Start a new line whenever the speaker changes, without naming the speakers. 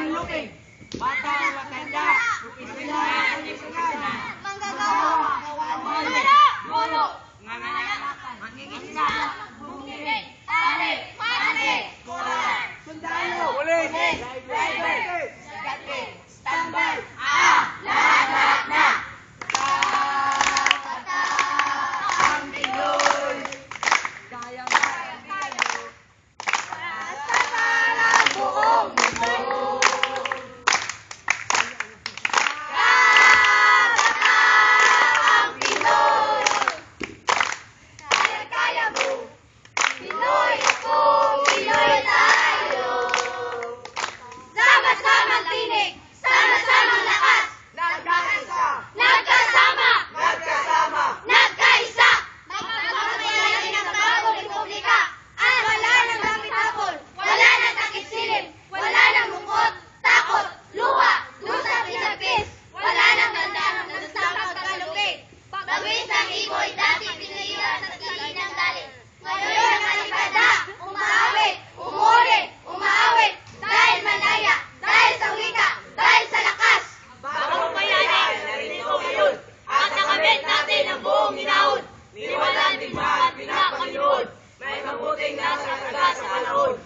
Batang looking.
Batang maganda. Profesional. Manggagawa.
Manggagawa. Manggagawa. Manggagawa. Manggagawa. Manggagawa. Kabit natin ang buong hinaon. Niwalan, digmaan, pinapakinood.
May mabuting nasa sa panahon.